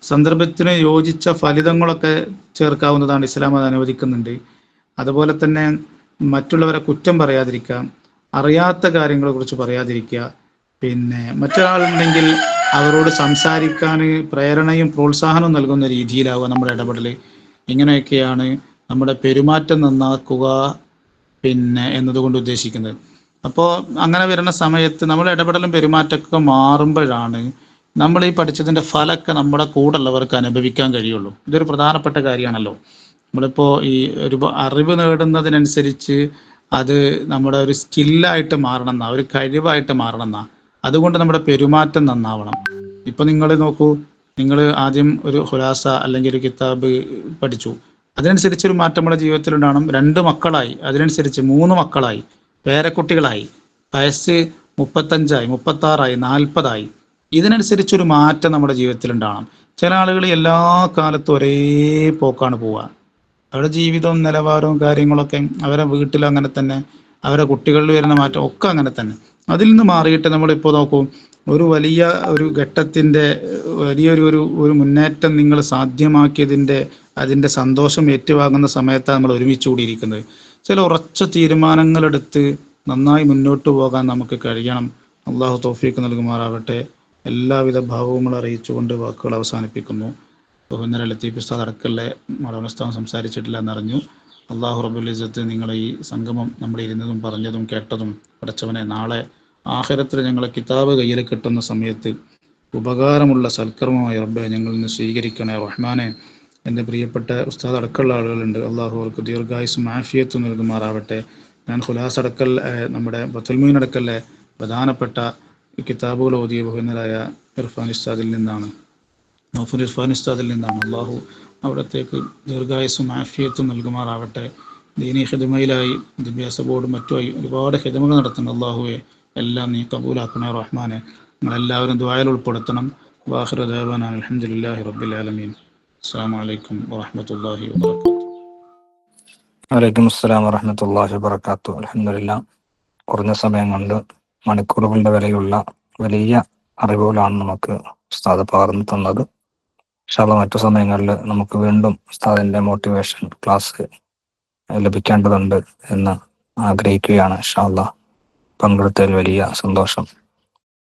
സന്ദർഭത്തിന് യോജിച്ച ഫലിതങ്ങളൊക്കെ ചേർക്കാവുന്നതാണ് ഇസ്ലാം അത് അനുവദിക്കുന്നുണ്ട്. അതുപോലെ തന്നെ മറ്റുള്ളവരെ കുറ്റം പറയാതിരിക്കുക അറിയാത്ത കാര്യങ്ങളെ കുറിച്ച് പറയാതിരിക്കുക. പിന്നെ മറ്റൊരാളുണ്ടെങ്കിൽ അവരോട് സംസാരിക്കാൻ പ്രേരണയും പ്രോത്സാഹനവും നൽകുന്ന രീതിയിലാവുക നമ്മുടെ ഇടപെടൽ ഇങ്ങനെയൊക്കെയാണ് നമ്മുടെ പെരുമാറ്റം നന്നാക്കുക പിന്നെ എന്നതുകൊണ്ട് ഉദ്ദേശിക്കുന്നത്. അപ്പോൾ അങ്ങനെ വരുന്ന സമയത്ത് നമ്മൾ ഇടപെടലും പെരുമാറ്റമൊക്കെ മാറുമ്പോഴാണ് നമ്മൾ ഈ പഠിച്ചതിന്റെ ഫലമൊക്കെ നമ്മുടെ കൂടെ ഉള്ളവർക്ക് അനുഭവിക്കാൻ കഴിയുള്ളൂ. ഇതൊരു പ്രധാനപ്പെട്ട കാര്യമാണല്ലോ. നമ്മളിപ്പോൾ ഈ ഒരു അറിവ് നേടുന്നതിനനുസരിച്ച് അത് നമ്മുടെ ഒരു സ്കില്ലായിട്ട് മാറണം എന്നാ ഒരു കഴിവായിട്ട് മാറണം എന്നാ അതുകൊണ്ട് നമ്മുടെ പെരുമാറ്റം നന്നാവണം. ഇപ്പൊ നിങ്ങൾ നോക്കൂ നിങ്ങൾ ആദ്യം ഒരു ഹുലാസ അല്ലെങ്കിൽ ഒരു കിതാബ് പഠിച്ചു. അതിനനുസരിച്ച് ഒരു മാറ്റം നമ്മുടെ ജീവിതത്തിൽ ഉണ്ടാവണം. രണ്ട് മക്കളായി. അതിനനുസരിച്ച് മൂന്ന് മക്കളായി. പേരക്കുട്ടികളായി. വയസ്സ് മുപ്പത്തഞ്ചായി മുപ്പത്താറായി നാൽപ്പതായി. ഇതിനനുസരിച്ച് ഒരു മാറ്റം നമ്മുടെ ജീവിതത്തിൽ ഉണ്ടാവണം. ചില ആളുകൾ എല്ലാ കാലത്തും ഒരേ പോക്കാണ് പോവുക. അവരുടെ ജീവിതവും നിലവാരവും കാര്യങ്ങളൊക്കെ അവരുടെ വീട്ടിൽ അങ്ങനെ തന്നെ അവരുടെ കുട്ടികളിൽ വരുന്ന മാറ്റം ഒക്കെ അങ്ങനെ തന്നെ. അതിൽ നിന്ന് മാറിയിട്ട് നമ്മളിപ്പോൾ നോക്കും ഒരു വലിയ ഒരു ഘട്ടത്തിന്റെ വലിയൊരു ഒരു ഒരു മുന്നേറ്റം നിങ്ങൾ സാധ്യമാക്കിയതിന്റെ അതിന്റെ സന്തോഷം ഏറ്റുവാങ്ങുന്ന സമയത്താണ് നമ്മൾ ഒരുമിച്ച് കൂടിയിരിക്കുന്നത്. ചില ഉറച്ച തീരുമാനങ്ങളെടുത്ത് നന്നായി മുന്നോട്ട് പോകാൻ നമുക്ക് കഴിയണം. അള്ളാഹു തോഫീക്ക് നൽകുമാറാവട്ടെ എല്ലാവിധ ഭാവങ്ങളും അറിയിച്ചുകൊണ്ട് വാക്കുകൾ അവസാനിപ്പിക്കുന്നു. ബഹുന്നര ലത്തീഫ് ഉസ്താദ് അടക്കല്ലേ മടവസ്ഥാനം സംസാരിച്ചിട്ടില്ല എന്നറിഞ്ഞു. അള്ളാഹു റബുലിസത്ത് നിങ്ങളെ ഈ സംഗമം നമ്മൾ ഇരുന്നതും പറഞ്ഞതും കേട്ടതും പഠിച്ചവനെ നാളെ ആഖിറത്തിൽ ഞങ്ങളെ കിതാബ് കയ്യിൽ കിട്ടുന്ന സമയത്ത് ഉപകാരമുള്ള സൽക്കർമ്മമായി റബ്ബെ ഞങ്ങളിൽ നിന്ന് സ്വീകരിക്കണേ റഹ്മാനെ. എന്റെ പ്രിയപ്പെട്ട ഉസ്താദ് അടക്കമുള്ള ആളുകളുണ്ട്. അള്ളാഹു അവർക്ക് ദീർഘായുസും ആഫിയത്തും നൽകുമാറാവട്ടെ. ഞാൻ ഖുലാസ് അടക്കൽ നമ്മുടെ ബത്തുൽമീൻ അടക്കലിലെ പ്രധാനപ്പെട്ട കിതാബുകൾ ഓതിയ ബഹുന്നരായ ഇർഫാൻ ഉസ്താദിൽ നിന്നാണ്. നൗഫുൽ ഇർഫാൻ ഉസ്താദിൽ നിന്നാണ്. അള്ളാഹു അവിടത്തേക്ക് ദീർഘായുസും ആഫിയത്തും നൽകുമാറാവട്ടെ. ദീനി ഹിദമയിലായി വിദ്യാഭ്യാസ ബോർഡും മറ്റുമായി ഒരുപാട് ഹിദമകൾ നടത്തുന്ന അള്ളാഹുവെ എല്ലാം നീ കബൂലാക്കണേ റഹ്മാനെ. നിങ്ങളെല്ലാവരും ദ്വായൽ ഉൾപ്പെടുത്തണം. വാഹിർ ദേവാൻ അലഹമുല്ലാഹി റബ്ബിൽ ആലമീൻ. അസ്സാം വലൈക്കും വാഹമത്തല്ലാഹി വാബർക്കാത്തു വലൈക്കും അസ്സലാം വറഹമത്തല്ലാഹി വാത്തു അലഹമില്ല കുറഞ്ഞ സമയം കൊണ്ട് മണിക്കൂറുകളുടെ വിലയുള്ള വലിയ അറിവുകളാണ് നമുക്ക് ഉസ്താദ് പകർന്നു തന്നത്. ഇൻഷാല്ല മറ്റു സമയങ്ങളിൽ നമുക്ക് വീണ്ടും ഉസ്താദിന്റെ മോട്ടിവേഷൻ ക്ലാസ് ലഭിക്കേണ്ടതുണ്ട് എന്ന് ആഗ്രഹിക്കുകയാണ് ഇൻഷാല്ല പങ്കെടുത്തതിൽ വലിയ സന്തോഷം.